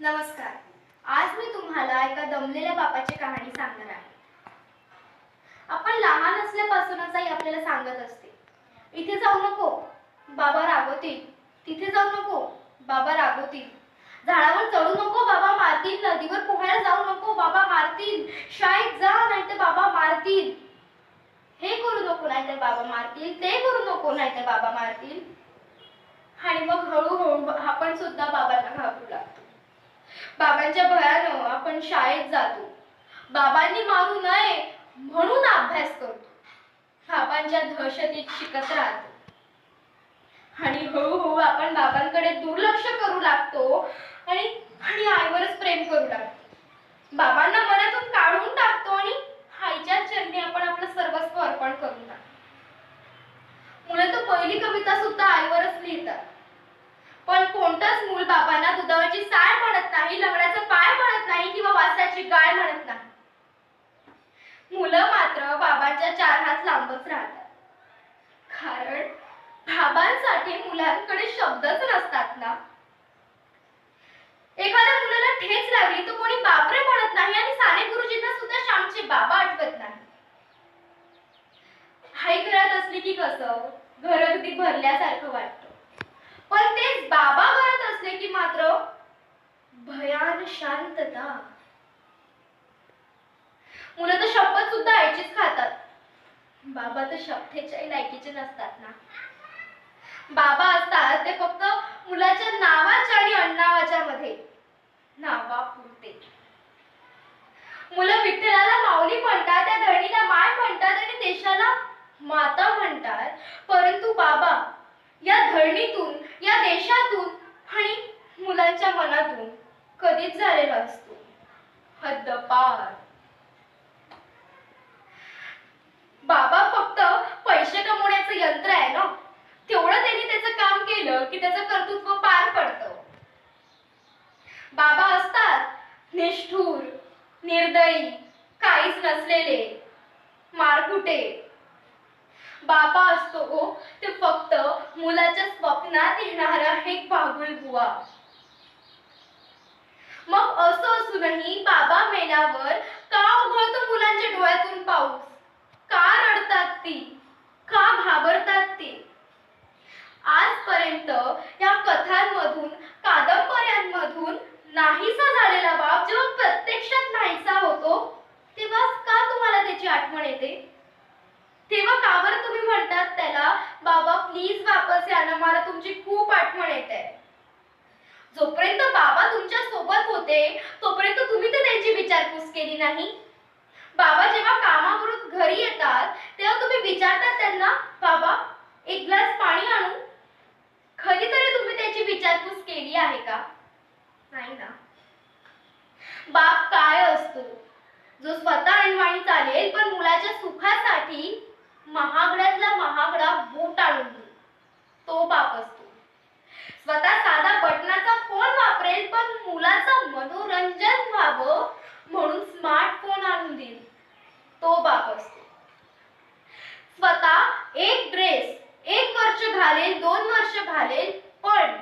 नमस्कार. आज मी तुम्हाला एका दमलेल्या बापाची कहाणी सांगणार आहे. आपण लहान असल्यापासूनच आई आपल्याला सांगत असते. इथे जाऊ नको. बाबा रागवतील. तिथे जाऊ नको. बाबा रागवतील. झाडावर चढू नको बाबा मारतील. नदीवर पोहायला जाऊ नको बाबा मारतील. शाळेत जा नाहीतर बाबा मारतील. हे करू नको नाहीतर बाबा मारतील. ते करू नको नाहीतर बाबा मारतील. आणि मग हळूहळू आपण सुद्धा बाबांना घाबरू बाबांच्या भयानं आपण शाळेत जातो. बाबांनी मारू नये म्हणून अभ्यास करतो. बाबांच्या दहशतीत शिकत राहतो. आणि हळूहळू आपण बाबांकडे दुर्लक्ष करू लागतो आणि आणि आईवरच प्रेम करू लागतो बाबांना मनातून काढून टाकतो आणि आईच्या चरणी आपण आपलं सर्वस्व अर्पण करून टाकतो मुलं तर पहिली कविता सुद्धा आईवरच लिहितात पण कोणताच मूल बापांना दुधावरची साय म्हणत नाही लंगड्याचा पाय म्हणत नाही किंवा वासाची गाय म्हणत नाही. मुलं मात्र बाबांच्या चार हात लांबच राहतात. कारण बाबांसाठी मुलांकडे शब्दच नसतात ना. एखाद्या मुलाला ठेच लागली तर कोणी बापरे म्हणत नाही आणि साने गुरुजींना सुद्धा श्यामचे बाबा आठवत नाही. आई घरात असली की कसं? घर अगदी भरल्यासारखं वाटतं. पण तेच बाबा घरात असले की मात्र भयान शांतता. मुलं तर शपथ सुद्धा आईचीच खातात. बाबा तर शपथेच्याही लायकीचे नसतात ना. बाबा असतात ते फक्त मुलाच्या नावाच्या आणि अण्णावाच्या मध्ये. नावापुरते. मुलं विठ्ठलाला माऊली म्हणतात त्या धरणीला माय म्हणतात आणि देशाला माता म्हणतात. परंतु बाबा या धरणीतून या देशातून आणि मुलांच्या मनातून कधीच झालेला असतो. हद्दपार. बाबा फक्त पैसे कमवण्याचं यंत्र आहे ना? तेवढं त्यांनी त्याचं काम केलं की त्याचं कर्तृत्व पार पडतं. बाबा असतात निष्ठूर निर्दयी काहीच नसलेले मारकुटे बाबा असतो गो. ते फक्त मुलाच्या स्वप्नात येणारा एक बागुल बुवा. मग असं असूनही बाबा मेल्यावर का उघडतो मुलांच्या डोळ्यातून पाऊस? का रडतात ती? का घाबरतात ते? आजपर्यंत या कथांमधून कादंबऱ्यांमधून नाहीसा झालेला बाप जेव्हा प्रत्यक्षात नाहीसा होतो तेव्हा का तुम्हाला त्याची आठवण येते तेव्हा का बरं तुम्ही म्हणतात त्याला बाबा प्लीज वापस या ना मला तुमची खूप आठवण येते. जोपर्यंत बाबा तुमच्यासोबत होते तोपर्यंत तुम्ही तर त्यांची विचारपूस केली नाही. बाबा जेव्हा कामावरून घरी येतात तेव्हा तुम्ही विचारतात त्यांना बाबा एक ग्लास पाणी आणू? कधीतरी तुम्ही त्याची विचारपूस केली आहे का? नाही ना. बाप काय असतो? जो स्वतः अणवाणी चालेल पण मुलाच्या सुखासाठी महागड्यातला महागडा बूट आणून देईल तो बाप असतो स्वतः साधा बटनाचा फोन वापरेल पण मुलाचं मनोरंजन व्हावं म्हणून स्मार्टफोन आणून देईल तो बाप असतो स्वतः एक ड्रेस एक वर्ष घालेल दोन वर्ष घालेल पण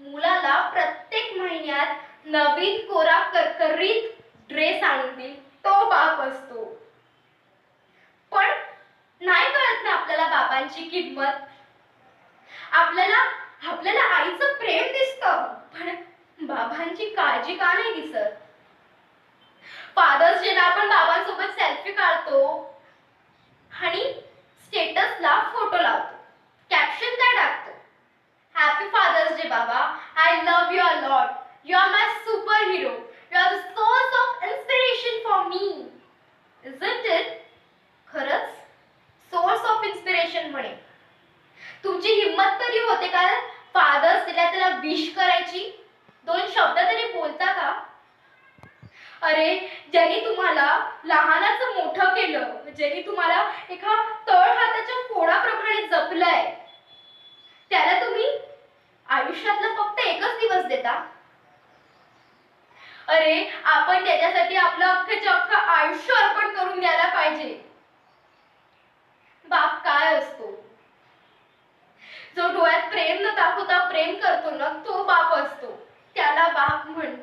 मुलाला प्रत्येक महिन्यात नवीन कोरा करकरीत ड्रेस आणून देईल तो बाप असतो पण नाही कळत ना आपल्याला बाबांची किंमत. आपल्याला आपल्याला आईचं प्रेम दिसत. पण बाबांची काळजी का नाही दिसत? फादर्स डेला आपण बाबांसोबत म्हणे. तुमची हिंमत तरी होते का फादर्स डेला त्याला विश करायची. दोन शब्द तरी बोलता का? अरे ज्यांनी तुम्हाला लहानाचं मोठं केलं ज्यांनी तुम्हाला एका तळ हाताच्या फोडाप्रमाणे जपलंय त्याला तुम्ही आयुष्यातला फक्त एकच दिवस देता? अरे आपण त्याच्यासाठी आपलं अख्खं अख्खं आयुष्य अर्पण करून द्यायला पाहिजे. outward